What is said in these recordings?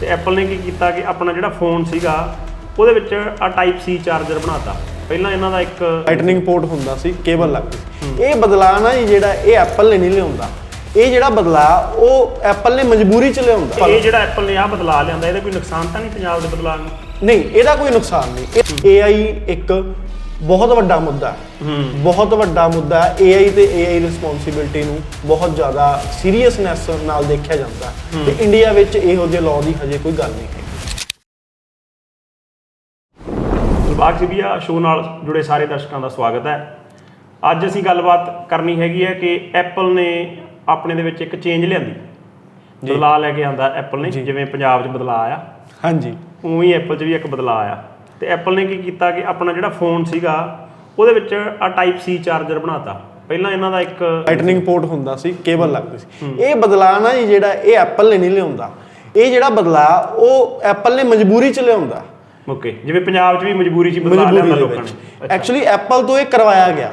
ਤੇ ਐਪਲ ਨੇ ਕੀ ਕੀਤਾ ਕਿ ਆਪਣਾ ਜਿਹੜਾ ਫੋਨ ਸੀਗਾ ਉਹਦੇ ਵਿੱਚ ਆ ਟਾਈਪ ਸੀ ਚਾਰਜਰ ਬਣਾਤਾ। ਪਹਿਲਾਂ ਇਹਨਾਂ ਦਾ ਇੱਕ ਲਾਈਟਨਿੰਗ ਪੋਰਟ ਹੁੰਦਾ ਸੀ ਕੇਬਲ ਲੱਗਦੀ ਸੀ ਇਹ ਬਦਲਾਅ ਨਾ ਜਿਹੜਾ ਇਹ ਐਪਲ ਨੇ ਨਹੀਂ ਲਿਆਉਂਦਾ। ਇਹ ਜਿਹੜਾ ਬਦਲਾਅ ਉਹ ਐਪਲ ਨੇ ਮਜਬੂਰੀ ਚ ਲਿਆਉਂਦਾ। ਇਹ ਜਿਹੜਾ ਐਪਲ ਨੇ ਆ ਬਦਲਾ ਲਿਆਂਦਾ ਇਹਦਾ ਕੋਈ ਨੁਕਸਾਨ ਤਾਂ ਨਹੀਂ ਪੰਜਾਬ ਦੇ ਬਦਲਾਅ ਨੂੰ? ਨਹੀਂ ਇਹਦਾ ਕੋਈ ਨੁਕਸਾਨ ਨਹੀਂ। ਇਹ AI ਇੱਕ ਬਹੁਤ ਵੱਡਾ ਮੁੱਦਾ ਹੈ। ਬਹੁਤ ਵੱਡਾ ਮੁੱਦਾ ਹੈ। AI ਤੇ AI ਰਿਸਪੌਂਸਿਬਿਲਟੀ ਨੂੰ ਬਹੁਤ ਜ਼ਿਆਦਾ ਸੀਰੀਅਸਨੈਸ ਨਾਲ ਦੇਖਿਆ ਜਾਂਦਾ ਤੇ ਇੰਡੀਆ ਵਿੱਚ ਇਹੋ ਜਿਹੇ ਲਾਅ ਦੀ ਹਜੇ ਕੋਈ ਗੱਲ ਨਹੀਂ ਹੈ। ਦਿਲਬਾਗ ਸਿਬੀਆ ਸ਼ੋਅ ਨਾਲ ਜੁੜੇ ਸਾਰੇ ਦਰਸ਼ਕਾਂ ਦਾ ਸਵਾਗਤ ਹੈ। ਅੱਜ ਅਸੀਂ ਗੱਲਬਾਤ ਕਰਨੀ ਹੈਗੀ ਹੈ ਕਿ ਐਪਲ ਨੇ ਆਪਣੇ ਦੇ ਵਿੱਚ ਇੱਕ ਚੇਂਜ ਲਿਆਂਦੀ। ਬਦਲਾਅ ਲੈ ਕੇ ਆਂਦਾ ਐਪਲ ਨੇ ਜਿਵੇਂ ਪੰਜਾਬ 'ਚ ਬਦਲਾਅ ਆਇਆ। ਹਾਂਜੀ। ਉਵੇਂ ਹੀ ਐਪਲ 'ਚ ਵੀ ਇੱਕ ਬਦਲਾਅ ਆਇਆ। ਤੇ ਐਪਲ ਨੇ ਕੀ ਕੀਤਾ ਕਿ ਆਪਣਾ ਜਿਹੜਾ ਫੋਨ ਸੀਗਾ ਉਹਦੇ ਵਿੱਚ ਆ ਟਾਈਪ ਸੀ ਚਾਰਜਰ ਬਣਾਤਾ। ਪਹਿਲਾਂ ਇਹਨਾਂ ਦਾ ਇੱਕ ਲਾਈਟਨਿੰਗ ਪੋਰਟ ਹੁੰਦਾ ਸੀ ਕੇਬਲ ਲੱਗਦੀ ਸੀ। ਇਹ ਬਦਲਾਅ ਨਾ ਜਿਹੜਾ ਇਹ ਐਪਲ ਨੇ ਨਹੀਂ ਲਿਆਉਂਦਾ। ਇਹ ਜਿਹੜਾ ਬਦਲਾਅ ਉਹ ਐਪਲ ਨੇ ਮਜਬੂਰੀ ਚ ਲਿਆਉਂਦਾ। ਓਕੇ ਜਿਵੇਂ ਪੰਜਾਬ 'ਚ ਵੀ ਮਜਬੂਰੀ 'ਚ ਹੀ ਬਦਲਾਅ ਲਿਆਂਦਾ ਲੋਕਾਂ ਨੇ। ਐਕਚੁਅਲੀ ਐਪਲ ਤੋਂ ਇਹ ਕਰਵਾਇਆ ਗਿਆ।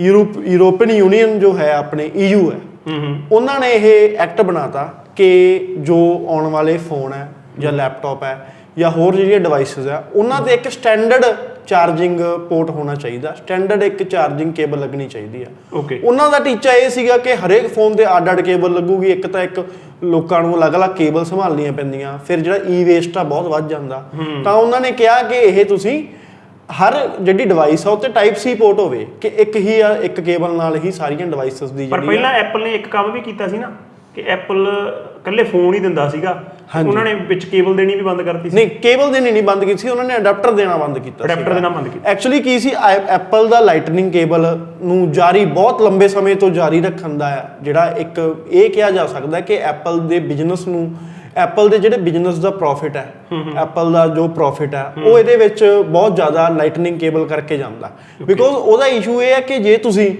ਯੂਰਪ ਯੂਰੋਪੀਅਨ ਯੂਨੀਅਨ ਜੋ ਹੈ ਆਪਣੇ ਹੈ। ਹੂੰ ਹੂੰ। ਉਹਨਾਂ ਨੇ ਇਹ ਐਕਟ ਬਣਾਤਾ ਕਿ ਜੋ ਆਉਣ ਵਾਲੇ ਫੋਨ ਹੈ ਜਾਂ ਲੈਪਟਾਪ ਹੈ ਜਾਂ ਹੋਰ ਜਿਹੜੀਆਂ ਡਿਵਾਈਸਸ ਆ ਉਹਨਾਂ ਤੇ ਇੱਕ ਸਟੈਂਡਰਡ ਚਾਰਜਿੰਗ ਪੋਰਟ ਹੋਣਾ ਚਾਹੀਦਾ। ਸਟੈਂਡਰਡ ਇੱਕ ਚਾਰਜਿੰਗ ਕੇਬਲ ਲੱਗਣੀ ਚਾਹੀਦੀ ਆ। ਓਕੇ ਉਹਨਾਂ ਦਾ ਟੀਚਾ ਇਹ ਸੀਗਾ ਕਿ ਹਰੇਕ ਫੋਨ ਤੇ ਅੱਡ-ਅੱਡ ਕੇਬਲ ਲੱਗੂਗੀ ਇੱਕ ਤਾਂ ਇੱਕ ਲੋਕਾਂ ਨੂੰ ਅਲੱਗ-ਅਲੱਗ ਕੇਬਲ ਸੰਭਾਲਣੀਆਂ ਪੈਂਦੀਆਂ ਫਿਰ ਜਿਹੜਾ ਈ ਵੇਸਟ ਆ ਬਹੁਤ ਵੱਧ ਜਾਂਦਾ। ਤਾਂ ਉਹਨਾਂ ਨੇ ਕਿਹਾ ਕਿ ਇਹ ਤੁਸੀਂ ਹਰ ਜਿਹੜੀ ਡਿਵਾਈਸ ਆ ਉਹ ਤੇ ਟਾਈਪ ਸੀ ਪੋਰਟ ਹੋਵੇ ਕਿ ਇੱਕ ਹੀ ਆ ਇੱਕ ਕੇਬਲ ਨਾਲ ਹੀ ਸਾਰੀਆਂ ਡਿਵਾਈਸਸ ਦੀ ਪਰ ਜਿਹੜੀ ਪਹਿਲਾਂ ਐਪਲ ਨੇ ਇੱਕ ਕੰਮ ਵੀ ਕੀਤਾ ਸੀ ਨਾ ਕਿ ਐਪਲ ਇਕੱਲੇ ਫੋਨ ਹੀ ਦਿੰਦਾ ਸੀਗਾ। ਉਹਨਾਂ ਨੇ ਵਿੱਚ ਕੇਬਲ ਦੇਣੀ ਵੀ ਬੰਦ ਕਰਤੀ ਸੀ। ਨਹੀਂ ਕੇਬਲ ਦੇਣੀ ਨਹੀਂ ਬੰਦ ਕੀਤੀ ਸੀ ਉਹਨਾਂ ਨੇ ਅਡਾਪਟਰ ਦੇਣਾ ਬੰਦ ਕੀਤਾ ਅਡਾਪਟਰ ਦੇਣਾ ਬੰਦ ਕੀਤਾ। ਐਕਚੁਅਲੀ ਕੀ ਸੀ ਐਪਲ ਦਾ ਲਾਈਟਨਿੰਗ ਕੇਬਲ ਨੂੰ ਜਾਰੀ ਬਹੁਤ ਲੰਬੇ ਸਮੇਂ ਤੋਂ ਜਾਰੀ ਰੱਖਣ ਦਾ ਜਿਹੜਾ ਇੱਕ ਇਹ ਕਿਹਾ ਜਾ ਸਕਦਾ ਕਿ ਐਪਲ ਦੇ ਬਿਜ਼ਨਸ ਨੂੰ ਐਪਲ ਦੇ ਜਿਹੜੇ ਬਿਜ਼ਨਸ ਦਾ ਪ੍ਰੋਫਿਟ ਹੈ ਐਪਲ ਦਾ ਜੋ ਪ੍ਰੋਫਿਟ ਹੈ ਉਹ ਇਹਦੇ ਵਿੱਚ ਬਹੁਤ ਜ਼ਿਆਦਾ ਲਾਈਟਨਿੰਗ ਕੇਬਲ ਕਰਕੇ ਜਾਂਦਾ। ਬਿਕੋਜ਼ ਉਹਦਾ ਇਸ਼ੂ ਇਹ ਹੈ ਕਿ ਜੇ ਤੁਸੀਂ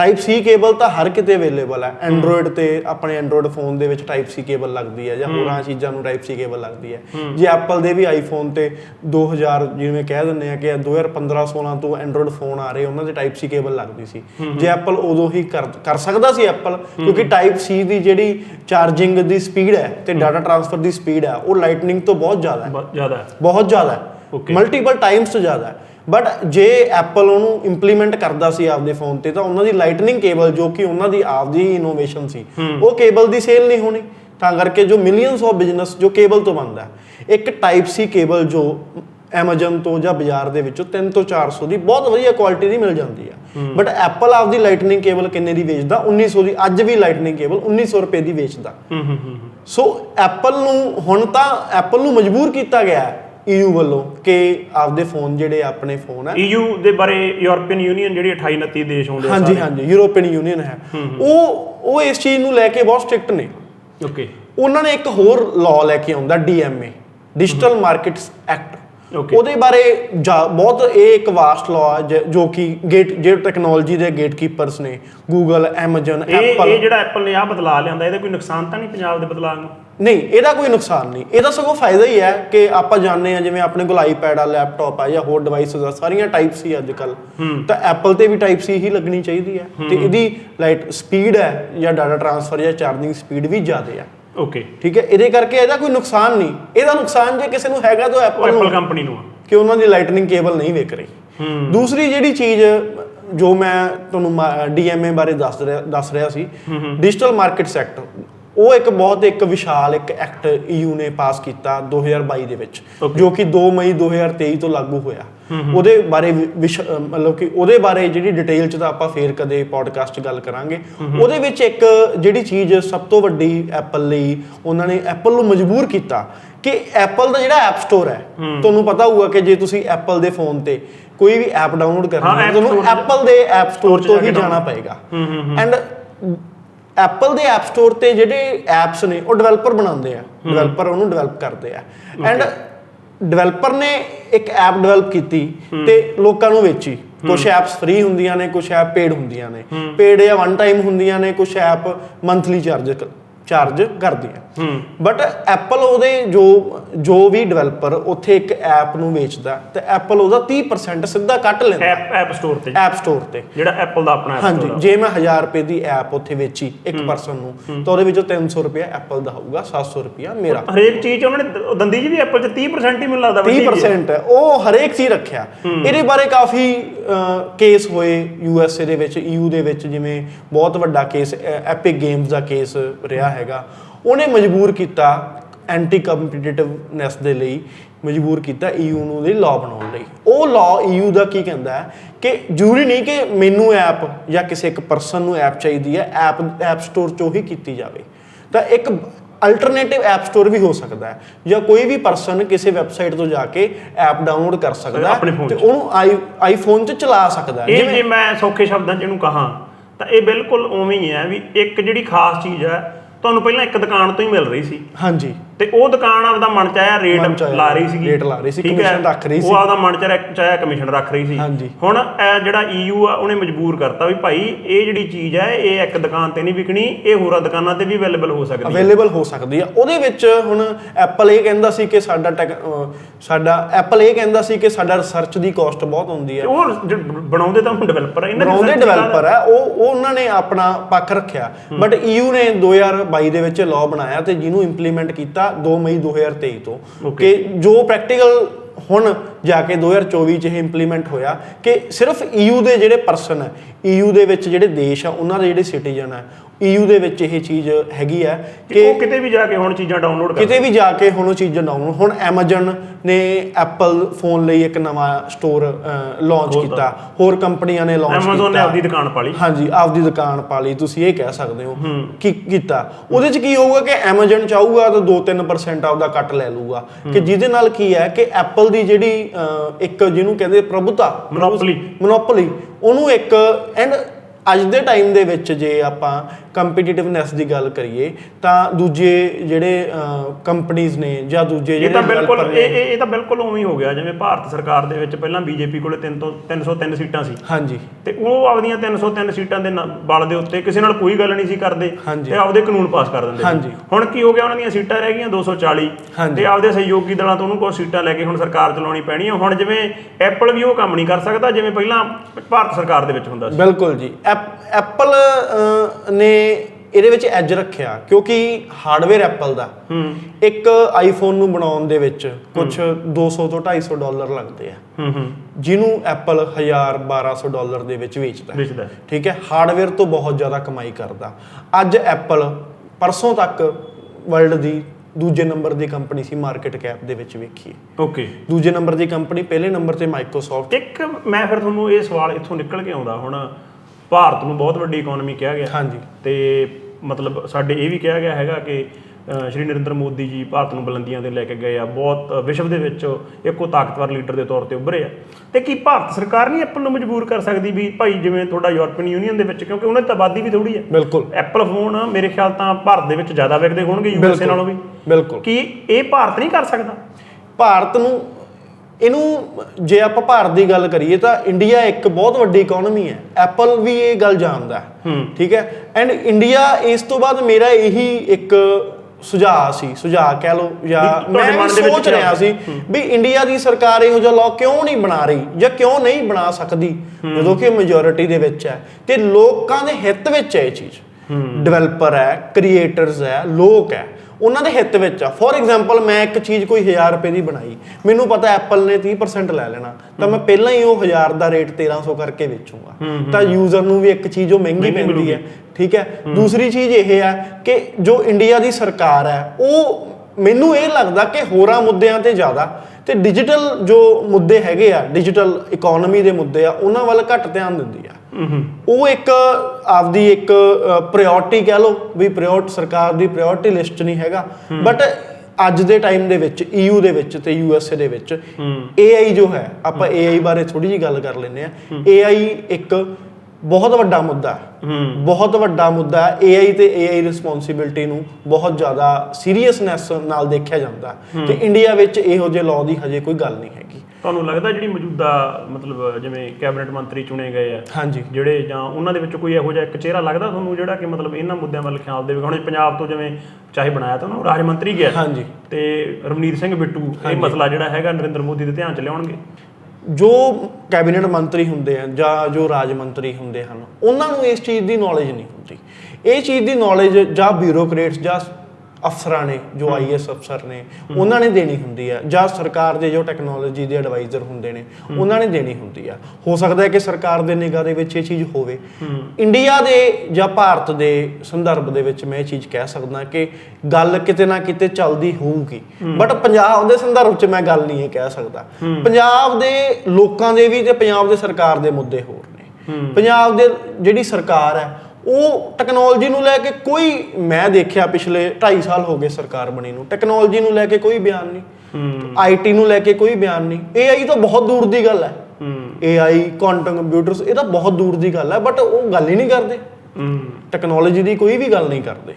ਟਾਈਪ ਸੀ ਕੇਬਲ ਤਾਂ ਹਰ ਕਿਤੇ ਅਵੇਲੇਬਲ ਹੈ। ਐਂਡਰੋਇਡ ਤੇ ਆਪਣੇ ਐਂਡਰੋਇਡ ਫੋਨ ਦੇ ਵਿੱਚ ਟਾਈਪ ਸੀ ਕੇਬਲ ਲੱਗਦੀ ਹੈ ਜਾਂ ਹੋਰਾਂ ਚੀਜ਼ਾਂ ਨੂੰ ਟਾਈਪ ਸੀ ਕੇਬਲ ਲੱਗਦੀ ਹੈ। ਜੇ ਐਪਲ ਦੇ ਵੀ ਆਈਫੋਨ ਤੇ 2000 ਜਿਵੇਂ ਕਹਿ ਦਿੰਦੇ ਆ ਕਿ 2015 16 ਤੋਂ ਐਂਡਰੋਇਡ ਫੋਨ ਆ ਰਹੇ ਉਹਨਾਂ ਦੇ ਟਾਈਪ ਸੀ ਕੇਬਲ ਲੱਗਦੀ ਸੀ। ਜੇ ਐਪਲ ਉਦੋਂ ਹੀ ਕਰ ਕਰ ਸਕਦਾ ਸੀ ਐਪਲ ਕਿਉਂਕਿ ਟਾਈਪ ਸੀ ਦੀ ਜਿਹੜੀ ਚਾਰਜਿੰਗ ਦੀ ਸਪੀਡ ਹੈ ਤੇ ਡਾਟਾ ਟ੍ਰਾਂਸਫਰ ਦੀ ਸਪੀਡ ਹੈ ਉਹ ਲਾਈਟਨਿੰਗ ਤੋਂ ਬਹੁਤ ਜ਼ਿਆਦਾ ਹੈ। ਬਹੁਤ ਜ਼ਿਆਦਾ ਹੈ। ਬਹੁਤ ਜ਼ਿਆਦਾ ਹੈ। Okay. ਮਲਟੀਪਲ ਟਾਈਮਸ ਤੋਂ ਜ਼ਿਆਦਾ ਹੈ। ਬਟ ਜੇ ਐਪਲ ਉਹਨੂੰ ਇੰਪਲੀਮੈਂਟ ਕਰਦਾ ਸੀ ਆਪਦੇ ਫੋਨ ਤੇ ਤਾਂ ਉਹਨਾਂ ਦੀ ਲਾਈਟਨਿੰਗ ਕੇਬਲ ਜੋ ਕਿ ਉਹਨਾਂ ਦੀ ਆਪਦੀ ਇਨੋਵੇਸ਼ਨ ਸੀ ਉਹ ਕੇਬਲ ਦੀ ਸੇਲ ਨਹੀਂ ਹੋਣੀ। ਤਾਂ ਕਰਕੇ ਜੋ ਮਿਲੀਅਨਸ ਆਫ ਬਿਜ਼ਨਸ ਜੋ ਕੇਬਲ ਤੋਂ ਬਣਦਾ ਇੱਕ ਟਾਈਪ ਸੀ ਕੇਬਲ ਜੋ Amazon ਤੋਂ ਜਾਂ ਬਾਜ਼ਾਰ ਦੇ ਵਿੱਚੋਂ 3 ਤੋਂ 400 ਦੀ ਬਹੁਤ ਵਧੀਆ ਕੁਆਲਿਟੀ ਦੀ ਮਿਲ ਜਾਂਦੀ ਹੈ। ਬਟ ਐਪਲ ਆਪਦੀ ਲਾਈਟਨਿੰਗ ਕੇਬਲ ਕਿੰਨੇ ਦੀ ਵੇਚਦਾ? 1900 ਦੀ। ਅੱਜ ਵੀ ਲਾਈਟਨਿੰਗ ਕੇਬਲ 1900 ਰੁਪਏ ਦੀ ਵੇਚਦਾ। ਹੂੰ ਹੂੰ ਹੂੰ ਸੋ ਐਪਲ ਨੂੰ ਹੁਣ ਤਾਂ ਐਪਲ ਨੂੰ ਮਜਬੂਰ ਕੀਤਾ ਗਿਆ ਹੈ EU ਵੱਲੋਂ ਕਿ ਆਪਦੇ ਫੋਨ ਜਿਹੜੇ ਆਪਣੇ ਫੋਨ ਹੈ EU ਦੇ ਬਾਰੇ ਯੂਰਪੀਅਨ ਯੂਨੀਅਨ ਜਿਹੜੀ 28 29 ਦੇਸ਼ ਆਉਂਦੇ ਆ ਹਾਂਜੀ ਹਾਂਜੀ ਯੂਰੋਪੀਅਨ ਯੂਨੀਅਨ ਹੈ। ਉਹ ਉਹ ਇਸ ਚੀਜ਼ ਨੂੰ ਲੈ ਕੇ ਬਹੁਤ ਸਟ੍ਰਿਕਟ ਨੇ। ਓਕੇ। ਉਹਨਾਂ ਨੇ ਇੱਕ ਹੋਰ ਲਾਅ ਲੈ ਕੇ ਆਉਂਦਾ DMA ਡਿਜੀਟਲ ਮਾਰਕੀਟਸ ਐਕਟ. ਉਹਦੇ ਬਾਰੇ ਜਾ- ਬਹੁਤ ਇਹ ਇੱਕ ਵਾਸਟ ਲਾਅ ਜੋ ਕਿ ਗੇਟ ਜਿਹੜੇ ਟੈਕਨੋਲੋਜੀ ਦੇ ਗੇਟਕੀਪਰਸ ਨੇ Google Amazon Apple ਇਹ ਜਿਹੜਾ ਐਪਲ ਨੇ ਆ ਬਦਲਾ ਲਿਆਂਦਾ ਇਹਦਾ ਕੋਈ ਨੁਕਸਾਨ ਤਾਂ ਨਹੀਂ ਪੰਜਾਬ ਦੇ ਬਦਲਾਅ ਨੂੰ? ਨਹੀਂ ਇਹਦਾ ਕੋਈ ਨੁਕਸਾਨ ਨਹੀਂ। ਇਹਦਾ ਸਗੋਂ ਫਾਇਦਾ ਹੀ ਹੈ ਕਿ ਆਪਾਂ ਜਾਣਦੇ ਆ ਜਿਵੇਂ ਆਪਣੇ ਕੋਲ ਆਈਪੈਡ ਆ ਲੈਪਟਾਪ ਆ ਜਾਂ ਹੋਰ ਡਿਵਾਈਸਸ ਆ ਸਾਰੀਆਂ ਟਾਈਪ ਸੀ ਅੱਜ ਕੱਲ ਤਾਂ ਐਪਲ ਤੇ ਵੀ ਟਾਈਪ ਸੀ ਹੀ ਲੱਗਣੀ ਚਾਹੀਦੀ ਹੈ। ਤੇ ਇਹਦੀ ਲਾਈਟ ਸਪੀਡ ਹੈ ਜਾਂ ਡਾਟਾ ਟ੍ਰਾਂਸਫਰ ਜਾਂ ਚਾਰਜਿੰਗ ਸਪੀਡ ਵੀ ਜ਼ਿਆਦਾ ਹੈ। ਓਕੇ ਠੀਕ ਹੈ? ਇਹਦੇ ਕਰਕੇ ਇਹਦਾ ਕੋਈ ਨੁਕਸਾਨ ਨਹੀਂ। ਇਹਦਾ ਨੁਕਸਾਨ ਜੇ ਕਿਸੇ ਨੂੰ ਹੈਗਾ ਤਾਂ ਐਪਲ ਨੂੰ ਐਪਲ ਕੰਪਨੀ ਨੂੰ ਆ। ਕਿ ਉਹਨਾਂ ਦੀ ਲਾਈਟਨਿੰਗ ਕੇਬਲ ਨਹੀਂ ਵਿਕ ਰਹੀ। ਦੂਸਰੀ ਜਿਹੜੀ ਚੀਜ਼ ਜੋ ਮੈਂ ਤੁਹਾਨੂੰ ਡੀਐਮਏ ਬਾਰੇ ਦੱਸ ਰਿਹਾ ਦੱਸ ਰਿਹਾ ਸੀ ਡਿਜੀਟਲ ਮਾਰਕੀਟ ਸੈਕਟਰ ਉਹ ਇੱਕ ਬਹੁਤ ਇੱਕ ਵਿਸ਼ਾਲ ਇੱਕ ਐਕਟ EU ਨੇ ਪਾਸ ਕੀਤਾ 2022 ਦੇ ਵਿੱਚ ਜੋ ਕਿ 2 ਮਈ 2023 ਤੋਂ ਲਾਗੂ ਹੋਇਆ। ਉਹਦੇ ਬਾਰੇ ਮਤਲਬ ਕਿ ਉਹਦੇ ਬਾਰੇ ਜਿਹੜੀ ਡਿਟੇਲ ਚ ਤਾਂ ਆਪਾਂ ਫੇਰ ਕਦੇ ਪੋਡਕਾਸਟ 'ਚ ਗੱਲ ਕਰਾਂਗੇ। ਉਹਦੇ ਵਿੱਚ ਇੱਕ ਜਿਹੜੀ ਚੀਜ਼ ਸਭ ਤੋਂ ਵੱਡੀ ਐਪਲ ਲਈ ਉਹਨਾਂ ਨੇ ਐਪਲ ਨੂੰ ਮਜਬੂਰ ਕੀਤਾ ਕਿ ਐਪਲ ਦਾ ਜਿਹੜਾ ਐਪ ਸਟੋਰ ਹੈ ਤੁਹਾਨੂੰ ਪਤਾ ਹੋਊਗਾ ਕਿ ਜੇ ਤੁਸੀਂ ਐਪਲ ਦੇ ਫੋਨ ਤੇ ਕੋਈ ਵੀ ਐਪ ਡਾਊਨਲੋਡ ਕਰਨੀ ਹਾਂ, ਤੁਹਾਨੂੰ ਐਪਲ ਦੇ ਐਪ ਸਟੋਰ ਤੋਂ ਹੀ ਜਾਣਾ ਪਏਗਾ। ਐਂਡ ਐਪਲ ਦੇ ਐਪ ਸਟੋਰ ਤੇ ਜਿਹੜੇ ਐਪਸ ਨੇ ਉਹ ਡਿਵੈਲਪਰ ਬਣਾਉਂਦੇ ਆ। ਡਿਵੈਲਪਰ ਉਹਨੂੰ ਡਿਵੈਲਪ ਕਰਦੇ ਆ। ਐਂਡ ਡਿਵੈਲਪਰ ਨੇ ਇੱਕ ਐਪ ਡਿਵੈਲਪ ਕੀਤੀ ਤੇ ਲੋਕਾਂ ਨੂੰ ਵੇਚੀ। ਕੁਝ ਐਪਸ ਫ੍ਰੀ ਹੁੰਦੀਆਂ ਨੇ ਕੁਝ ਐਪ ਪੇਡ ਹੁੰਦੀਆਂ ਨੇ। ਪੇਡ ਜਾਂ ਵਨ ਟਾਈਮ ਹੁੰਦੀਆਂ ਨੇ ਕੁਝ ਐਪ ਮੰਥਲੀ ਚਾਰਜ ਚਾਰਜ ਕਰਦੀ ਹੈ। ਬਟ ਐਪਲ ਉਹਦੇ ਜੋ ਜੋ ਵੀ ਡਿਵੈਲਪਰ ਉੱਥੇ ਇੱਕ ਐਪ ਨੂੰ ਵੇਚਦਾ ਤੇ ਐਪਲ ਉਹਦਾ 30% ਸਿੱਧਾ ਕੱਟ ਲੈਂਦਾ। ਐਪ ਐਪ ਸਟੋਰ ਤੇ। ਐਪ ਸਟੋਰ ਤੇ। ਜਿਹੜਾ ਐਪਲ ਦਾ ਆਪਣਾ ਐਪ ਹਾਂਜੀ ਜੇ ਮੈਂ 1000 ਰੁਪਏ ਦੀ ਐਪ ਉੱਥੇ ਵੇਚੀ ਇੱਕ ਪਰਸਨ ਨੂੰ ਤਾਂ ਉਹਦੇ ਵਿੱਚੋਂ 300 ਰੁਪਏ ਐਪਲ ਦਾ ਹੋਊਗਾ 700 ਰੁਪਏ ਮੇਰਾ। ਹਰੇਕ ਚੀਜ਼ ਉਹਨਾਂ ਨੇ ਦੰਦੀ ਜੀ ਵੀ ਐਪਲ 'ਚ 30% ਹੀ ਮੈਨੂੰ ਲੱਗਦਾ ਵੱਡੀ ਹੈਗੀ ਹੈ। 30% ਹੈ ਉਹ ਹਰੇਕ ਚੀਜ਼ ਰੱਖਿਆ। ਇਹਦੇ ਬਾਰੇ ਕਾਫੀ ਕੇਸ ਹੋਏ ਯੂ ਐਸ ਏ ਦੇ ਵਿੱਚ ਯੂ ਦੇ ਵਿੱਚ ਜਿਵੇਂ ਬਹੁਤ ਵੱਡਾ ਕੇਸ ਐਪਿਕ ਗੇਮਸ ਦਾ ਕੇਸ ਰਿਹਾ ਹੈਗਾ। ਉਹਨੇ ਮਜਬੂਰ ਕੀਤਾ ਐਂਟੀ ਕੰਪੀਟੀਟਿਵਨੈਸ ਦੇ ਲਈ ਮਜਬੂਰ ਕੀਤਾ EU ਨੂੰ ਦੇ ਲਾਅ ਬਣਾਉਣ ਲਈ। ਉਹ ਲਾਅ EU ਦਾ ਕੀ ਕਹਿੰਦਾ ਹੈ ਕਿ ਜ਼ਰੂਰੀ ਨਹੀਂ ਕਿ ਮੈਨੂੰ ਐਪ ਜਾਂ ਕਿਸੇ ਇੱਕ ਪਰਸਨ ਨੂੰ ਐਪ ਚਾਹੀਦੀ ਹੈ ਐਪ ਐਪ ਸਟੋਰ ਚੋਂ ਹੀ ਕੀਤੀ ਜਾਵੇ। ਤਾਂ ਇੱਕ ਅਲਟਰਨੇਟਿਵ ਐਪ ਸਟੋਰ ਵੀ ਹੋ ਸਕਦਾ ਹੈ ਜਾਂ ਕੋਈ ਵੀ ਪਰਸਨ ਕਿਸੇ ਵੈਬਸਾਈਟ ਤੋਂ ਜਾ ਕੇ ਐਪ ਡਾਊਨਲੋਡ ਕਰ ਸਕਦਾ ਤੇ। ਉਹਨੂੰ ਆਈ ਆਈਫੋਨ 'ਚ ਚਲਾ ਸਕਦਾ ਹੈ। ਜੇ ਮੈਂ ਸੌਖੇ ਸ਼ਬਦਾਂ 'ਚ ਇਹਨੂੰ ਕਹਾਂ ਤਾਂ ਇਹ ਬਿਲਕੁਲ ਉਵੇਂ ਹੀ ਹੈ ਵੀ ਇੱਕ ਜਿਹੜੀ ਖਾਸ ਚੀਜ਼ ਹੈ ਤੁਹਾਨੂੰ ਪਹਿਲਾਂ ਇੱਕ ਦੁਕਾਨ ਤੋਂ ਹੀ ਮਿਲ ਰਹੀ ਸੀ। ਹਾਂਜੀ। ਤੇ ਉਹ ਦੁਕਾਨ ਆਪਦਾ ਮਨ ਚ ਆਇਆ ਰੇਟ ਲਾ ਰਹੀ ਸੀਗੀ। ਰੇਟ ਲਾ ਰਹੀ ਸੀ, ਹੈ? ਰੱਖ ਰਹੀ ਸੀ। ਉਹ ਆਪਦਾ ਮਨ ਚ ਕਮਿਸ਼ਨ ਰੱਖ ਰਹੀ ਸੀ। ਹੁਣ ਇਹ ਜਿਹੜਾ EU ਆ ਉਹਨੇ ਮਜਬੂਰ ਕਰਤਾ ਵੀ ਭਾਈ ਇਹ ਜਿਹੜੀ ਚੀਜ਼ ਹੈ ਇਹ ਇੱਕ ਦੁਕਾਨ ਤੇ ਨਹੀਂ ਵਿਕਣੀ ਇਹ ਹੋਰਾਂ ਦੁਕਾਨਾਂ ਤੇ ਵੀ ਅਵੇਲੇਬਲ ਹੋ ਸਕਦੀ ਹੈ ਅਵੇਲੇਬਲ ਹੋ ਸਕਦੀ ਆ। ਉਹਦੇ ਵਿੱਚ ਹੁਣ ਐਪਲ ਇਹ ਕਹਿੰਦਾ ਸੀ ਕਿ ਸਾਡਾ ਸਾਡਾ ਐਪਲ ਇਹ ਕਹਿੰਦਾ ਸੀ ਕਿ ਸਾਡਾ ਰਿਸਰਚ ਦੀ ਕਾਸਟ ਬਹੁਤ ਹੁੰਦੀ ਹੈ ਉਹ ਬਣਾਉਂਦੇ ਤਾਂ ਡਿਵੈਲਪਰ ਇਹਨਾਂ ਦੀ ਬਣਾਉਂਦੇ ਡਿਵੈਲਪਰ ਹੈ ਉਹ ਉਹ ਉਹਨਾਂ ਨੇ ਆਪਣਾ ਪੱਖ ਰੱਖਿਆ। ਬਟ EU ਨੇ 2022 ਦੇ ਵਿੱਚ ਲਾਅ ਬਣਾਇਆ ਤੇ ਜਿਹਨੂੰ ਇੰਪਲੀਮੈਂਟ ਕੀਤਾ 2 ਮਈ 2023 ਤੋਂ. ਕਿ ਜੋ ਪ੍ਰੈਕਟੀਕਲ ਹੁਣ ਜਾ ਕੇ 2024 ਚ ਇਹ ਇੰਪਲੀਮੈਂਟ ਹੋਇਆ ਕਿ ਸਿਰਫ EU ਦੇ ਜਿਹੜੇ ਪਰਸਨ ਹੈ EU ਦੇ ਵਿੱਚ ਜਿਹੜੇ ਦੇਸ਼ ਆ ਉਹਨਾਂ ਦੇ ਜਿਹੜੇ ਸਿਟੀਜ਼ਨ ਹੈ EU ਦੇ ਵਿੱਚ ਇਹ ਚੀਜ਼ ਹੈਗੀ ਹੈ ਕਿ ਉਹ ਕਿਤੇ ਵੀ ਜਾ ਕੇ ਹੁਣ ਚੀਜ਼ਾਂ ਡਾਊਨਲੋਡ ਕਰ ਕਿਤੇ ਵੀ ਜਾ ਕੇ ਹੁਣ ਉਹ ਚੀਜ਼ਾਂ ਡਾਊਨਲੋਡ ਹੁਣ Amazon ਨੇ ਐਪਲ ਫੋਨ ਲਈ ਇੱਕ ਨਵਾਂ ਸਟੋਰ ਲਾਂਚ ਕੀਤਾ। ਹੋਰ ਕੰਪਨੀਆਂ ਨੇ ਲਾਂਚ ਕੀਤਾ Amazon ਨੇ ਆਪਦੀ ਦੁਕਾਨ ਪਾ ਲਈ। ਹਾਂਜੀ ਆਪਦੀ ਦੁਕਾਨ ਪਾ ਲਈ ਤੁਸੀਂ ਇਹ ਕਹਿ ਸਕਦੇ ਹੋ ਕੀ ਕੀਤਾ। ਉਹਦੇ ਚ ਕੀ ਹੋਊਗਾ ਕਿ Amazon ਚਾਹੂਗਾ ਤਾਂ 2-3% ਆਪਦਾ ਕੱਟ ਲੈ ਲੂਗਾ ਕਿ ਜਿਹਦੇ ਨਾਲ ਕੀ ਹੈ ਕਿ ਐਪਲ ਦੀ ਜਿਹੜੀ ਇੱਕ ਜਿਹਨੂੰ ਕਹਿੰਦੇ ਪ੍ਰਭੁਤਾ Monopoly। ਮੋਨੋਪੋਲੀ ਉਹਨੂੰ ਇੱਕ ਐਂਡ ਅੱਜ ਦੇ ਟਾਈਮ ਦੇ ਵਿੱਚ ਜੇ ਆਪਾਂ ਕੰਪੀਟੀਟਿਵਨੈਸ ਦੀ ਗੱਲ ਕਰੀਏ ਤਾਂ ਦੂਜੇ ਜਿਹੜੇ ਕੰਪਨੀਆਂ ਨੇ ਜਾਂ ਦੂਜੇ ਇਹ ਜਿਹੜੇ ਤਾਂ ਬਿਲਕੁਲ ਇਹ ਇਹ ਇਹ ਤਾਂ ਬਿਲਕੁਲ ਉਵੇਂ ਹੀ ਹੋ ਗਿਆ ਜਿਵੇਂ ਭਾਰਤ ਸਰਕਾਰ ਦੇ ਵਿੱਚ ਪਹਿਲਾਂ ਬੀਜੇਪੀ ਕੋਲੇ 3 ਤੋਂ 303 ਸੀਟਾਂ ਸੀ ਹਾਂਜੀ ਤੇ ਉਹ ਆਪਦੀਆਂ 303 ਸੀਟਾਂ ਦੇ ਬਲ ਦੇ ਉੱਤੇ ਕਿਸੇ ਨਾਲ ਕੋਈ ਗੱਲ ਨਹੀਂ ਸੀ ਕਰਦੇ। ਤੇ ਆਪਦੇ ਕਾਨੂੰਨ ਪਾਸ ਕਰ ਦਿੰਦੇ ਸੀ। ਹਾਂਜੀ। ਹੁਣ ਕੀ ਹੋ ਗਿਆ ਉਹਨਾਂ ਦੀਆਂ ਸੀਟਾਂ ਰਹਿ ਗਈਆਂ 240 ਹਾਂਜੀ। ਤੇ ਆਪਦੇ ਸਹਿਯੋਗੀ ਦਲਾਂ ਤੋਂ ਉਹਨੂੰ ਕੋਈ ਸੀਟਾਂ ਲੈ ਕੇ ਹੁਣ ਸਰਕਾਰ ਚਲਾਉਣੀ ਪੈਣੀ ਹੈ ਹੁਣ ਜਿਵੇਂ ਐਪਲ ਵੀ ਉਹ ਕੰਮ ਨਹੀਂ ਕਰ ਸਕਦਾ ਜਿਵੇਂ ਪਹਿਲਾਂ ਭਾਰਤ ਸਰਕਾਰ ਦੇ ਵਿੱਚ ਹੁੰਦਾ ਸੀ ਬਿਲਕੁਲ ਜੀ ਐਪਲ ਨੇ ਇਹਦੇ ਵਿੱਚ ਐਜ ਰੱਖਿਆ ਕਿਉਂਕਿ ਹਾਰਡਵੇਅਰ ਐਪਲ ਦਾ। ਇੱਕ ਆਈਫੋਨ ਨੂੰ ਬਣਾਉਣ ਦੇ ਵਿੱਚ ਕੁਝ 200 ਤੋਂ 250 ਡਾਲਰ ਲੱਗਦੇ ਆ। ਜਿਹਨੂੰ ਐਪਲ 1000 1200 ਡਾਲਰ ਦੇ ਵਿੱਚ ਵੇਚਦਾ। ਠੀਕ ਹੈ? ਹਾਰਡਵੇਅਰ ਤੋਂ ਬਹੁਤ ਜ਼ਿਆਦਾ ਕਮਾਈ ਕਰਦਾ। ਅੱਜ ਐਪਲ ਪਰਸੋਂ ਤੱਕ ਵਰਲਡ ਦੀ ਦੂਜੇ ਨੰਬਰ ਦੀ ਕੰਪਨੀ ਸੀ ਮਾਰਕੀਟ ਕੈਪ ਦੇ ਵਿੱਚ ਵੇਖੀਏ। ਓਕੇ ਦੂਜੇ ਨੰਬਰ ਦੀ ਕੰਪਨੀ ਪਹਿਲੇ ਨੰਬਰ ਤੇ ਮਾਈਕਰੋਸਾਫਟ ਇੱਕ ਮੈਂ ਫਿਰ ਤੁਹਾਨੂੰ ਇਹ ਸਵਾਲ ਇੱਥੋਂ ਨਿਕਲ ਕੇ ਆਉਂਦਾ ਹੁਣ। ਭਾਰਤ ਨੂੰ ਬਹੁਤ ਵੱਡੀ ਇਕਨੋਮੀ ਕਿਹਾ ਗਿਆ। ਹਾਂਜੀ। ਤੇ ਮਤਲਬ ਸਾਡੇ ਇਹ ਵੀ ਕਿਹਾ ਗਿਆ ਹੈਗਾ ਕਿ ਸ਼੍ਰੀ ਨਰਿੰਦਰ ਮੋਦੀ ਜੀ ਭਾਰਤ ਨੂੰ ਬੁਲੰਦੀਆਂ ਤੇ ਲੈ ਕੇ ਗਏ ਆ। ਬਹੁਤ ਵਿਸ਼ਵ ਦੇ ਵਿੱਚ ਇੱਕੋ ਤਾਕਤਵਰ ਲੀਡਰ ਦੇ ਤੌਰ ਤੇ ਉੱਭਰੇ ਆ। ਤੇ ਕੀ ਭਾਰਤ ਸਰਕਾਰ ਨਹੀਂ ਐਪਲ ਨੂੰ ਮਜਬੂਰ ਕਰ ਸਕਦੀ ਵੀ ਭਾਈ ਜਿਵੇਂ ਤੁਹਾਡਾ ਯੂਰਪੀਅਨ ਯੂਨੀਅਨ ਦੇ ਵਿੱਚ ਕਿਉਂਕਿ ਉਹਨਾਂ ਦੀ ਆਬਾਦੀ ਵੀ ਥੋੜੀ ਹੈ ਬਿਲਕੁਲ। ਐਪਲ ਫੋਨ ਮੇਰੇ ਖਿਆਲ ਤਾਂ ਭਾਰਤ ਦੇ ਵਿੱਚ ਜ਼ਿਆਦਾ ਵਿਕਦੇ ਹੋਣਗੇ ਯੂਐਸਏ ਨਾਲੋਂ ਵੀ। ਬਿਲਕੁਲ। ਕੀ ਇਹ ਭਾਰਤ ਨਹੀਂ ਕਰ ਸਕਦਾ? ਭਾਰਤ ਨੂੰ ਇਹਨੂੰ ਜੇ ਆਪਾਂ ਭਾਰਤ ਦੀ ਗੱਲ ਕਰੀਏ ਤਾਂ ਇੰਡੀਆ ਇੱਕ ਬਹੁਤ ਵੱਡੀ ਇਕਨੋਮੀ ਹੈ। ਐਪਲ ਵੀ ਇਹ ਗੱਲ ਜਾਣਦਾ ਹੈ। ਠੀਕ ਹੈ? ਐਂਡ ਇੰਡੀਆ ਇਸ ਤੋਂ ਬਾਅਦ ਮੇਰਾ ਇਹੀ ਇੱਕ ਸੁਝਾਅ ਸੀ। ਸੁਝਾਅ ਕਹਿ ਲਓ ਜਾਂ ਮੈਂ ਤੁਹਾਡੇ ਵੀ ਮਨ ਦੇ ਵਿੱਚ ਸੋਚ ਰਿਹਾ ਸੀ ਵੀ ਇੰਡੀਆ ਦੀ ਸਰਕਾਰ ਇਹੋ ਜਿਹਾ ਲਾਅ ਕਿਉਂ ਨਹੀਂ ਬਣਾ ਰਹੀ ਜਾਂ ਕਿਉਂ ਨਹੀਂ ਬਣਾ ਸਕਦੀ? ਜਦੋਂ ਕਿ ਮੈਜੋਰਿਟੀ ਦੇ ਵਿੱਚ ਹੈ। ਤੇ ਲੋਕਾਂ ਦੇ ਹਿੱਤ ਵਿੱਚ ਹੈ ਇਹ ਚੀਜ਼। ਡਿਵੈਲਪਰ ਹੈ ਕ੍ਰੀਏਟਰਸ ਹੈ ਲੋਕ ਹੈ। ਉਹਨਾਂ ਦੇ ਹਿੱਤ ਵਿੱਚ ਆ। ਫੋਰ ਐਗਜ਼ਾਮਪਲ ਮੈਂ ਇੱਕ ਚੀਜ਼ ਕੋਈ 1000 ਰੁਪਏ ਦੀ ਬਣਾਈ। ਮੈਨੂੰ ਪਤਾ ਐਪਲ ਨੇ 30% ਲੈ ਲੈਣਾ। ਤਾਂ ਮੈਂ ਪਹਿਲਾਂ ਹੀ ਉਹ 1000 ਦਾ ਰੇਟ 1300 ਕਰਕੇ ਵੇਚੂੰਗਾ। ਤਾਂ ਯੂਜ਼ਰ ਨੂੰ ਵੀ ਇੱਕ ਚੀਜ਼ ਉਹ ਮਹਿੰਗੀ ਪੈਂਦੀ ਹੈ। ਠੀਕ ਹੈ? ਦੂਸਰੀ ਚੀਜ਼ ਇਹ ਹੈ ਕਿ ਜੋ ਇੰਡੀਆ ਦੀ ਸਰਕਾਰ ਹੈ ਉਹ ਮੈਨੂੰ ਇਹ ਲੱਗਦਾ ਕਿ ਹੋਰਾਂ ਮੁੱਦਿਆਂ ਤੇ ਜ਼ਿਆਦਾ। ਤੇ ਡਿਜੀਟਲ ਜੋ ਮੁੱਦੇ ਹੈਗੇ ਆ ਡਿਜੀਟਲ ਇਕਨੋਮੀ ਦੇ ਮੁੱਦੇ ਆ ਉਹਨਾਂ ਵੱਲ ਘੱਟ ਧਿਆਨ ਦਿੰਦੀ ਆ। ਉਹ ਇੱਕ ਆਪਦੀ ਇੱਕ ਪ੍ਰਾਇੋਰਟੀ ਕਹਿ ਲਓ ਵੀ ਪ੍ਰਾਇੋਰਟੀ ਸਰਕਾਰ ਦੀ ਪ੍ਰਾਇੋਰਟੀ ਲਿਸਟ ਨਹੀਂ ਹੈਗਾ। ਬਟ ਅੱਜ ਦੇ ਟਾਈਮ ਦੇ ਵਿੱਚ EU ਦੇ ਵਿੱਚ ਤੇ USA ਦੇ ਵਿੱਚ AI ਜੋ ਹੈ ਆਪਾਂ AI ਬਾਰੇ ਥੋੜੀ ਜੀ ਗੱਲ ਕਰ ਲੈਂਦੇ ਆ AI ਇੱਕ ਬਹੁਤ ਵੱਡਾ ਮੁੱਦਾ ਹੈ। ਬਹੁਤ ਵੱਡਾ ਮੁੱਦਾ ਹੈ। AI ਤੇ AI ਰਿਸਪੌਂਸਿਬਿਲਟੀ ਨੂੰ ਬਹੁਤ ਜ਼ਿਆਦਾ ਸੀਰੀਅਸਨੈਸ ਨਾਲ ਦੇਖਿਆ ਜਾਂਦਾ ਤੇ ਇੰਡੀਆ ਵਿੱਚ ਇਹੋ ਜਿਹੇ ਲਾਅ ਦੀ ਹਜੇ ਕੋਈ ਗੱਲ ਨਹੀਂ ਹੈਗੀ। ਤੁਹਾਨੂੰ ਲੱਗਦਾ ਜਿਹੜੀ ਮੌਜੂਦਾ ਮਤਲਬ ਜਿਵੇਂ ਕੈਬਨਿਟ ਮੰਤਰੀ ਚੁਣੇ ਗਏ ਆ ਹਾਂਜੀ। ਜਿਹੜੇ ਜਾਂ ਉਹਨਾਂ ਦੇ ਵਿੱਚ ਕੋਈ ਇਹੋ ਜਿਹਾ ਇੱਕ ਚਿਹਰਾ ਲੱਗਦਾ ਤੁਹਾਨੂੰ ਜਿਹੜਾ ਕਿ ਮਤਲਬ ਇਹਨਾਂ ਮੁੱਦਿਆਂ ਵੱਲ ਖਿਆਲ ਦੇਵੇਗਾ ਹੁਣ ਪੰਜਾਬ ਤੋਂ ਜਿਵੇਂ ਚਾਹੇ ਬਣਾਇਆ ਤਾਂ ਉਹਨੂੰ ਰਾਜ ਮੰਤਰੀ ਗਿਆ। ਹਾਂਜੀ। ਤੇ ਰਮਨੀਤ ਸਿੰਘ ਬਿੱਟੂ ਇਹ ਮਸਲਾ ਜਿਹੜਾ ਹੈਗਾ ਨਰਿੰਦਰ ਮੋਦੀ ਦੇ ਧਿਆਨ ਚ ਲਿਆਉਣਗੇ? ਜੋ ਕੈਬਨਿਟ ਮੰਤਰੀ ਹੁੰਦੇ ਆ ਜਾਂ ਜੋ ਰਾਜ ਮੰਤਰੀ ਹੁੰਦੇ ਹਨ ਉਹਨਾਂ ਨੂੰ ਇਸ ਚੀਜ਼ ਦੀ ਨੌਲੇਜ ਨਹੀਂ ਹੁੰਦੀ। ਇਹ ਚੀਜ਼ ਦੀ ਨੌਲੇਜ ਜਾਂ ਬਿਊਰੋਕਰੇਟਸ ਜਾਂ ਅਫਸਰਾਂ ਨੇ ਜੋ ਆਈਐਸ ਅਫਸਰ ਨੇ ਉਹਨਾਂ ਨੇ ਦੇਣੀ ਹੁੰਦੀ ਹੈ ਜਾਂ ਸਰਕਾਰ ਦੇ ਜੋ ਟੈਕਨੋਲੋਜੀ ਦੇ ਐਡਵਾਈਜ਼ਰ ਹੁੰਦੇ ਨੇ ਉਹਨਾਂ ਨੇ ਦੇਣੀ ਹੁੰਦੀ ਆ। ਹੋ ਸਕਦਾ ਹੈ ਕਿ ਸਰਕਾਰ ਦੇ ਨਿਗਾਹ ਦੇ ਵਿੱਚ ਇਹ ਚੀਜ਼ ਹੋਵੇ। ਇੰਡੀਆ ਦੇ ਜਾਂ ਭਾਰਤ ਦੇ ਸੰਦਰਭ ਦੇ ਵਿੱਚ ਮੈਂ ਇਹ ਚੀਜ਼ ਕਹਿ ਸਕਦਾ ਕਿ ਗੱਲ ਕਿਤੇ ਨਾ ਕਿਤੇ ਚੱਲਦੀ ਹੋਊਗੀ। ਬਟ ਪੰਜਾਬ ਦੇ ਸੰਦਰਭ 'ਚ ਮੈਂ ਗੱਲ ਨਹੀਂ ਇਹ ਕਹਿ ਸਕਦਾ। ਪੰਜਾਬ ਦੇ ਲੋਕਾਂ ਦੇ ਵੀ ਤੇ ਪੰਜਾਬ ਦੇ ਸਰਕਾਰ ਦੇ ਮੁੱਦੇ ਹੋਰ ਨੇ। ਪੰਜਾਬ ਦੇ ਜਿਹੜੀ ਸਰਕਾਰ ਹੈ ਉਹ ਟੈਕਨੋਲੋਜੀ ਨੂੰ ਲੈ ਕੇ ਕੋਈ ਮੈਂ ਦੇਖਿਆ ਪਿਛਲੇ 2.5 ਸਾਲ ਹੋ ਗਏ ਸਰਕਾਰ ਬਣੀ ਨੂੰ। ਟੈਕਨੋਲੋਜੀ ਨੂੰ ਲੈ ਕੇ ਕੋਈ ਬਿਆਨ ਨਹੀਂ। ਹੂੰ। ਆਈਟੀ ਨੂੰ ਲੈ ਕੇ ਕੋਈ ਬਿਆਨ ਨਹੀਂ। AI ਤਾਂ ਬਹੁਤ ਦੂਰ ਦੀ ਗੱਲ ਹੈ। ਹੂੰ। AI ਕੁਆਂਟਮ ਕੰਪਿਊਟਰਸ ਇਹ ਤਾਂ ਬਹੁਤ ਦੂਰ ਦੀ ਗੱਲ ਹੈ ਬਟ ਉਹ ਗੱਲ ਹੀ ਨਹੀਂ ਕਰਦੇ। ਹੂੰ। ਟੈਕਨੋਲੋਜੀ ਦੀ ਕੋਈ ਵੀ ਗੱਲ ਨਹੀਂ ਕਰਦੇ।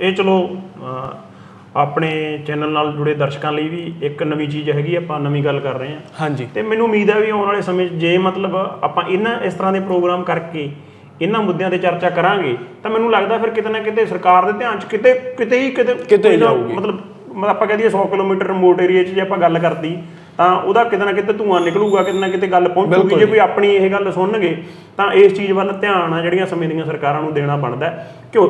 ਇਹ ਚਲੋ ਆਪਣੇ ਚੈਨਲ ਨਾਲ ਜੁੜੇ ਦਰਸ਼ਕਾਂ ਲਈ ਵੀ ਇੱਕ ਨਵੀਂ ਚੀਜ਼ ਹੈਗੀ ਆਪਾਂ ਨਵੀਂ ਗੱਲ ਕਰ ਰਹੇ ਹਾਂ। ਹਾਂਜੀ। ਤੇ ਮੈਨੂੰ ਉਮੀਦ ਹੈ ਵੀ ਆਉਣ ਵਾਲੇ ਸਮੇਂ 'ਚ ਜੇ ਮਤਲਬ ਆਪਾਂ ਇਹਨਾਂ ਇਸ ਤਰ੍ਹਾਂ ਦੇ ਪ੍ਰੋਗਰਾਮ ਕਰਕੇ ਇਹਨਾਂ ਮੁੱਦਿਆਂ ਤੇ ਚਰਚਾ ਕਰਾਂਗੇ ਤਾਂ ਮੈਨੂੰ ਲੱਗਦਾ ਫਿਰ ਕਿਤੇ ਨਾ ਕਿਤੇ ਸਰਕਾਰ ਦੇ ਧਿਆਨ 'ਚ ਕਿਤੇ ਕਿਤੇ ਹੀ ਕਿਤੇ ਕਿਤੇ ਜਾਊਗੀ। ਮਤਲਬ ਆਪਾਂ ਕਹਦੇ 100 ਕਿਲੋਮੀਟਰ ਰਿਮੋਟ ਏਰੀਆ 'ਚ ਜੇ ਆਪਾਂ ਗੱਲ ਕਰਦੀ ਤਾਂ ਉਹਦਾ ਕਿਤੇ ਨਾ ਕਿਤੇ ਧੂਆਂ ਨਿਕਲੂਗਾ ਕਿਤੇ ਨਾ ਕਿਤੇ ਗੱਲ ਪਹੁੰਚੂਗੀ। ਜੇ ਕੋਈ ਆਪਣੀ ਇਹ ਗੱਲ ਸੁਣਨਗੇ ਤਾਂ ਇਸ ਚੀਜ਼ ਵੱਲ ਧਿਆਨ ਆ ਜਿਹੜੀਆਂ ਸਮੇਂ ਦੀਆਂ ਸਰਕਾਰਾਂ ਨੂੰ ਦੇਣਾ ਬਣਦਾ। ਕਿਉਂ?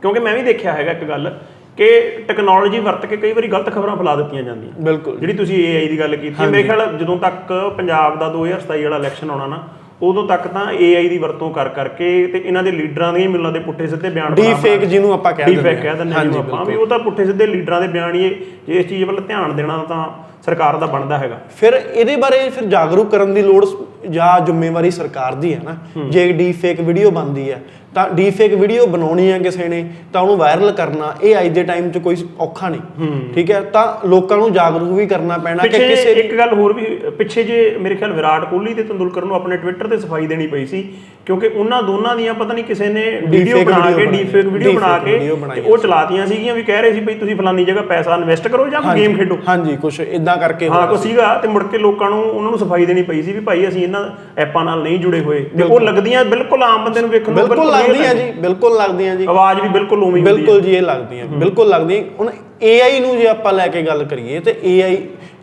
ਕਿਉਂਕਿ ਮੈਂ ਵੀ ਦੇਖਿਆ ਹੈਗਾ ਇੱਕ ਗੱਲ ਕਿ ਟੈਕਨੋਲੋਜੀ ਵਰਤ ਕੇ ਕਈ ਵਾਰੀ ਗਲਤ ਖਬਰਾਂ ਫੈਲਾ ਦਿੱਤੀਆਂ ਜਾਂਦੀਆਂ। ਬਿਲਕੁਲ ਜਿਹੜੀ ਤੁਸੀਂ AI ਦੀ ਗੱਲ ਕੀਤੀ ਮੇਰੇ ਖਿਆਲ ਜਦੋਂ ਤੱਕ ਪੰਜਾਬ ਦਾ 2027 ਵਾਲਾ ਇਲੈਕਸ਼ਨ ਆਉਣਾ ਨਾ ਉਦੋਂ ਤੱਕ ਤਾਂ AI ਦੀ ਵਰਤੋਂ ਕਰ ਕਰਕੇ ਤੇ ਇਹਨਾਂ ਦੇ ਲੀਡਰਾਂ ਦੀਆਂ ਮਿਲਾਂ ਦੇ ਪੁੱਠੇ ਸਿੱਧੇ ਬਿਆਨ ਡੀ ਫੇਕ ਜਿਹਨੂੰ ਆਪਾਂ ਕਹਿ ਡੀ ਫੇਕ ਕਹਿ ਦਿੰਦੇ ਹਾਂ ਜਿਹਨੂੰ ਆਪਾਂ ਵੀ ਉਹ ਤਾਂ ਪੁੱਠੇ ਸਿੱਧੇ ਲੀਡਰਾਂ ਦੇ ਬਿਆਨ ਹੀ ਜੇ ਇਸ ਚੀਜ਼ ਵੱਲ ਧਿਆਨ ਦੇਣਾ ਤਾਂ ਸਰਕਾਰ ਦਾ ਬਣਦਾ ਹੈਗਾ। ਫਿਰ ਇਹਦੇ ਬਾਰੇ ਫਿਰ ਜਾਗਰੂਕ ਕਰਨ ਦੀ ਲੋੜ ਜਾਂ ਜ਼ਿੰਮੇਵਾਰੀ ਸਰਕਾਰ ਦੀ ਹੈ ਨਾ। ਜੇ ਡੀ ਫੇਕ ਵੀਡੀਓ ਬਣਦੀ ਹੈ ਤਾਂ ਡੀ ਫੇਕ ਵੀਡੀਓ ਬਣਾਉਣੀ ਹੈ ਕਿਸੇ ਨੇ ਤਾਂ ਉਹਨੂੰ ਵਾਇਰਲ ਕਰਨਾ ਇਹ ਅੱਜ ਦੇ ਟਾਈਮ 'ਚ ਕੋਈ ਔਖਾ ਨਹੀਂ। ਠੀਕ ਹੈ? ਤਾਂ ਲੋਕਾਂ ਨੂੰ ਜਾਗਰੂਕ ਵੀ ਕਰਨਾ ਪੈਣਾ ਕਿ ਕਿਸੇ ਇੱਕ ਗੱਲ ਹੋਰ ਵੀ ਪਿੱਛੇ ਜੇ ਮੇਰੇ ਖਿਆਲ ਵਿਰਾਟ ਕੋਹਲੀ ਤੇ ਤੰਦੁਲਕਰ ਨੂੰ ਆਪਣੇ ਟਵਿੱਟਰ ਤੇ ਸਫ਼ਾਈ ਦੇਣੀ ਪਈ ਸੀ ਕਿਉਂਕਿ ਉਹਨਾਂ ਦੋਨਾਂ ਦੀਆਂ ਪਤਾ ਨਹੀਂ ਕਿਸੇ ਨੇ ਵੀਡੀਓ ਬਣਾ ਕੇ। ਡੀਫੇਕ ਵੀਡੀਓ ਬਣਾ ਕੇ ਤੇ ਉਹ ਚਲਾਤੀਆਂ ਸੀਗੀਆਂ ਵੀ ਕਹਿ ਰਹੇ ਸੀ ਬਈ ਤੁਸੀਂ ਫਲਾਨੀ ਜਗ੍ਹਾ ਪੈਸਾ ਇਨਵੈਸਟ ਕਰੋ ਜਾਂ ਗੇਮ ਖੇਡੋ। ਹਾਂਜੀ ਕੁਝ ਇਦਾਂ ਕਰਕੇ ਹਾਂ ਕੋ ਸੀਗਾ ਤੇ ਮੁੜ ਕੇ ਲੋਕਾਂ ਨੂੰ ਉਹਨਾਂ ਨੂੰ ਸਫ਼ਾਈ ਦੇਣੀ ਪਈ ਸੀ ਵੀ ਭਾਈ ਅਸੀਂ ਇਹਨਾਂ ਐਪਾਂ ਨਾਲ ਨਹੀਂ ਜੁੜੇ ਹੋਏ। ਤੇ ਉਹ ਲੱਗਦੀਆਂ ਬਿਲਕੁਲ ਆਮ ਬੰਦੇ ਨੂੰ ਵੇਖਣ ਨੂੰ ਬਿਲਕੁਲ ਲੱਗਦੀਆਂ ਜੀ ਬਿਲਕੁਲ ਲੱਗਦੀਆਂ ਜੀ। ਆਵਾਜ਼ ਵੀ ਬਿਲਕੁਲ ਉਵੇਂ ਹੀ ਹੁੰਦੀ ਹੈ। ਬਿਲਕੁਲ ਜੀ ਇਹ ਲੱਗਦੀਆਂ ਬਿਲਕੁਲ ਲੱਗਦੀਆਂ। ਹੁਣ AI ਨੂੰ ਜੇ ਆਪਾਂ ਲੈ ਕੇ ਗੱਲ ਕਰੀਏ ਤੇ AI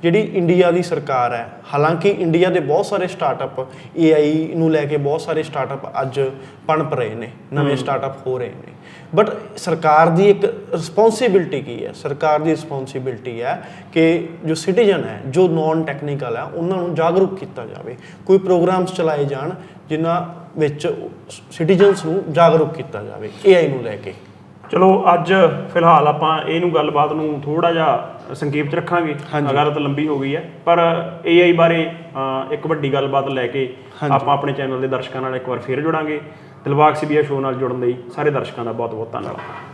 ਜਿਹੜੀ ਇੰਡੀਆ ਦੀ ਸਰਕਾਰ ਹੈ ਹਾਲਾਂਕਿ ਇੰਡੀਆ ਦੇ ਬਹੁਤ ਸਾਰੇ ਸਟਾਰਟਅਪ AI ਨੂੰ ਲੈ ਕੇ ਬਹੁਤ ਸਾਰੇ ਸਟਾਰਟਅਪ ਅੱਜ ਪਣਪ ਰਹੇ ਨੇ ਨਵੇਂ ਸਟਾਰਟਅਪ ਹੋ ਰਹੇ ਨੇ। ਬਟ ਸਰਕਾਰ ਦੀ ਇੱਕ ਰਿਸਪੌਂਸਿਬਿਲਟੀ ਕੀ ਹੈ? ਸਰਕਾਰ ਦੀ ਰਿਸਪੌਂਸਿਬਿਲਟੀ ਹੈ ਕਿ ਜੋ ਸਿਟੀਜ਼ਨ ਹੈ ਜੋ ਨਾਨ ਟੈਕਨੀਕਲ ਹੈ ਉਹਨਾਂ ਨੂੰ ਜਾਗਰੂਕ ਕੀਤਾ ਜਾਵੇ। ਕੋਈ ਪ੍ਰੋਗਰਾਮਸ ਚਲਾਏ ਜਾਣ ਜਿਨ੍ਹਾਂ ਵਿੱਚ ਸਿਟੀਜ਼ਨਸ ਨੂੰ ਜਾਗਰੂਕ ਕੀਤਾ ਜਾਵੇ AI ਨੂੰ ਲੈ ਕੇ। ਚਲੋ ਅੱਜ ਫਿਲਹਾਲ ਆਪਾਂ ਇਹਨੂੰ ਗੱਲਬਾਤ ਨੂੰ ਥੋੜਾ ਜਿਹਾ ਸੰਖੇਪ ਚ ਰੱਖਾਂਗੇ ਗੱਲ ਤਾਂ ਲੰਬੀ ਹੋ ਗਈ ਹੈ। ਪਰ AI ਬਾਰੇ ਇੱਕ ਵੱਡੀ ਗੱਲਬਾਤ ਲੈ ਕੇ ਆਪਾਂ ਆਪਣੇ ਚੈਨਲ ਦੇ ਦਰਸ਼ਕਾਂ ਨਾਲ ਇੱਕ ਵਾਰ ਫੇਰ ਜੁੜਾਂਗੇ। ਦਿਲਬਾਗ ਸੀਬੀਆ ਸ਼ੋਅ ਨਾਲ ਜੁੜਨ ਲਈ ਸਾਰੇ ਦਰਸ਼ਕਾਂ ਦਾ ਬਹੁਤ ਬਹੁਤ ਧੰਨਵਾਦ।